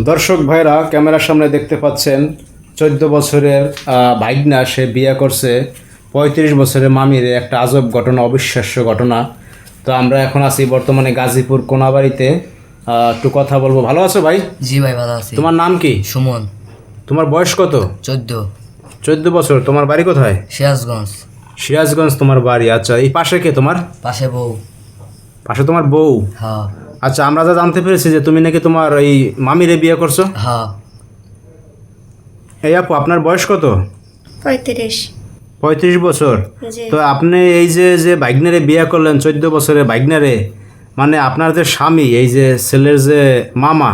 দর্শক ভাইরা ক্যামেরার সামনে দেখতে পাচ্ছেন চোদ্দ বছরের ভাইগনা সে বিয়ে করছে। পঁয়ত্রিশ বছরের মামির একটা আজব ঘটনা অবিশ্বাস্য ঘটনা। তো আমরা এখন আছি বর্তমানে গাজীপুর কোনাবাড়িতে। একটু কথা বলব। ভালো আছো ভাই? জি ভাই ভালো আছি। তোমার নাম কি? সুমন। তোমার বয়স কত? চোদ্দ। চোদ্দ বছর। তোমার বাড়ি কোথায়? সিরাজগঞ্জ। সিরাজগঞ্জ তোমার বাড়ি। আচ্ছা এই পাশে কে তোমার? পাশে বউ। পাশে তোমার বউ। হ্যাঁ। আচ্ছা আমরা যা জানতে পেরেছি যে তুমি নাকি তোমার এই মামিরে বিয়ে করছ। হ্যাঁ। এই আপু আপনার বয়স কত? পঁয়ত্রিশ। পঁয়ত্রিশ বছর। তো আপনি এই যে যে বাইকনারে বিয়ে করলেন চোদ্দ বছরের বাইকনারে মানে আপনার যে স্বামী এই যে ছেলের যে মামা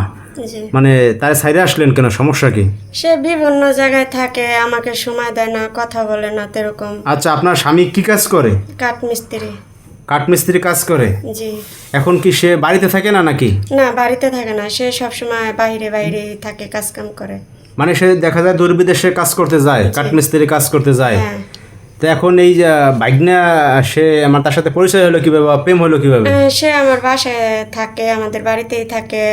মানে তার সাইডে আসলেন কেন? সমস্যা কি? সে বিভিন্ন জায়গায় থাকে আমাকে সময় দেয় না কথা বলে না তেরকম। আচ্ছা আপনার স্বামী কি কাজ করে? কাঠ মিস্ত্রি কাঠমিস্ত্রি কাজ করে? জি। এখন কি সে বাড়িতে থাকে না নাকি? না বাড়িতে থাকে না। সে সবসময় বাইরে বাইরে থাকে কাজ কাম করে। মানে সে দেখা যায় দূরবিদেশে কাজ করতে যায় কাঠমিস্ত্রি কাজ করতে যায়। হ্যাঁ। তো এখন এই যে বাইকনা সে আমার তার সাথে পরিচয় হলো কীভাবে বা প্রেম হলো কীভাবে? সে আমার বাসায় থাকে আমাদের বাড়িতেই থাকে।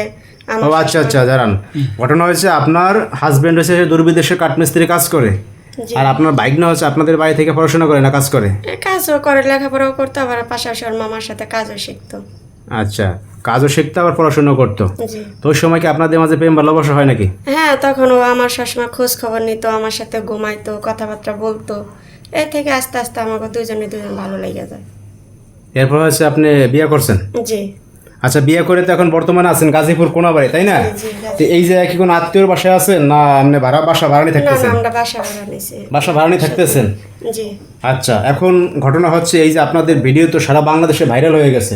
ও আচ্ছা আচ্ছা দাঁড়ান। ঘটনা হয়েছে আপনার হাজবেন্ড হচ্ছে সে দূরবিদেশে কাঠমিস্ত্রি কাজ করে। আর আপনার বাইক না হচ্ছে আপনাদের বাড়ি থেকে পড়াশোনা করে না কাজ করে? কাজও করে লেখাপড়াও করতো আবার পাশাপাশি ওর মামার সাথে কাজও শিখতো। আচ্ছা কাজও শিখতে আবার পড়াশোনা করতো। তো ওই সময় কি আপনাদের মাঝে প্রেম ভালোবাসা হয় নাকি? হ্যাঁ তখন ও আমার সবসময় খোঁজ খবর নিত আমার সাথে ঘুমাইতো কথাবার্তা বলতো। এই থেকে আস্তে আস্তে আমাকে দুজনে দুজন ভালো লেগে যায়। এরপর হচ্ছে আপনি বিয়ে করছেন? জি। আচ্ছা বিয়ে করে তো এখন বর্তমানে আছেন গাজীপুর কোনাবাড়ি তাই না? তো এই যে কি কোনো আত্মীয়র বাসায় আছেন না আপনি ভাড়া বাসা ভাড়া নিয়ে থাকতেছেন? আমরা বাসা ভাড়া নিয়ে থাকতেছেন? জি। আচ্ছা এখন ঘটনা হচ্ছে এই যে আপনাদের ভিডিও তো সারা বাংলাদেশে ভাইরাল হয়ে গেছে।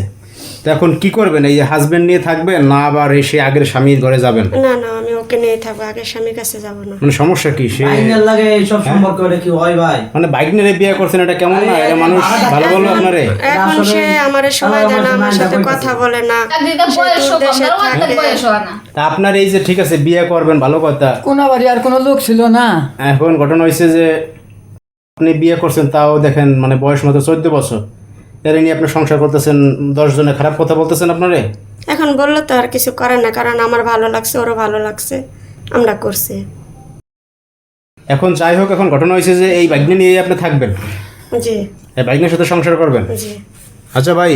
তো এখন কি করবেন? এই হাজবেন্ড নিয়ে থাকবেন না আবার এই সে আগের স্বামীর ঘরে যাবেন? না না আমি ওকে নিয়ে থাকব আগে স্বামীর কাছে যাব না। মানে সমস্যা কি? সে আইনের লাগে এইসব সম্পর্ক এটা কি হয় ভাই? মানে বাইক নিয়ে বিয়ে করছেন এটা কেমন না? এটা মানুষ ভালো বলব আপনারে? এখন সে আমার সময় দেয় না আমার সাথে কথা বলে না। দেশে আর থাকে। বয়স হয় না। তা আপনার এই যে ঠিক আছে বিয়ে করবেন ভালো কথা। কোনো বাড়ি আর কোনো লোক ছিল না। এখন ঘটনা হয়েছে যে আপনি বিয়ে করছেন তাও দেখেন মানে বয়স মতো চোদ্দ বছর। এর নিয়ে আপনি সংসার করতেছেন দশ জনে খারাপ কথা বলতেছেন আপনারে? এখন বলল তো আর কিছু করে না কারণ আমার ভালো লাগছে ওরও ভালো লাগছে। আমরা করছি। এখন যাই হোক এখন ঘটনা হয়েছে যে এই বাইক নিয়ে আপনি থাকবেন। জি। এই বাইকের সাথে সংসার করবেন। জি। আচ্ছা ভাই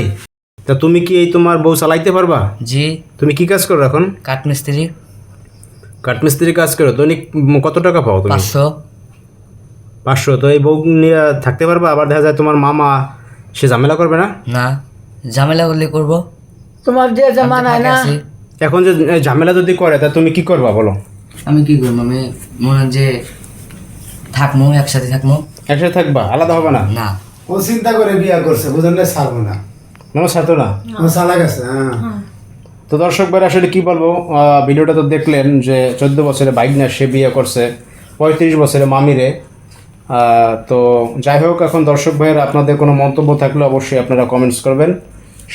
তা তুমি কি এই তোমার বউ চালাইতে পারবা? জি। তুমি কি কাজ করো এখন? কাঠমিস্ত্রি। কাঠমিস্ত্রি কাজ করো দৈনিক কত টাকা পাও তুমি? পাঁচশো। পাঁচশো তো এই বউ নিয়ে থাকতে পারবা? আবার দেখা যায় তোমার মামা সে ঝামেলা করবে না? না ঝামেলা করলে করব। তোমার যে যে মানায় না? এখন যে ঝামেলা যদি করে তা তুমি কি করবা বলো? আমি কি করব? আমি মনে হয় যে থাকব একসাথে থাকব একসাথে থাকবা? আলাদা হবে না? না। ও চিন্তা করে বিয়া করছে বুঝলে ছাড়বো না। কোনো ছাত্র না? ও চালা গেছে হ্যাঁ। তো দর্শক ভাই আসলে কি বলব? আহ, ভিডিওটা তো দেখলেন যে চোদ্দ বছরে বাইক নিয়ে সে বিয়ে করছে পঁয়ত্রিশ বছরে মামিরে। তো যাই হোক, এখন দর্শক ভাইয়ের, আপনাদের কোনো মন্তব্য থাকলে অবশ্যই আপনারা কমেন্টস করবেন।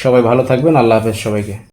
সবাই ভালো থাকবেন, আল্লাহ হাফেজ সবাইকে।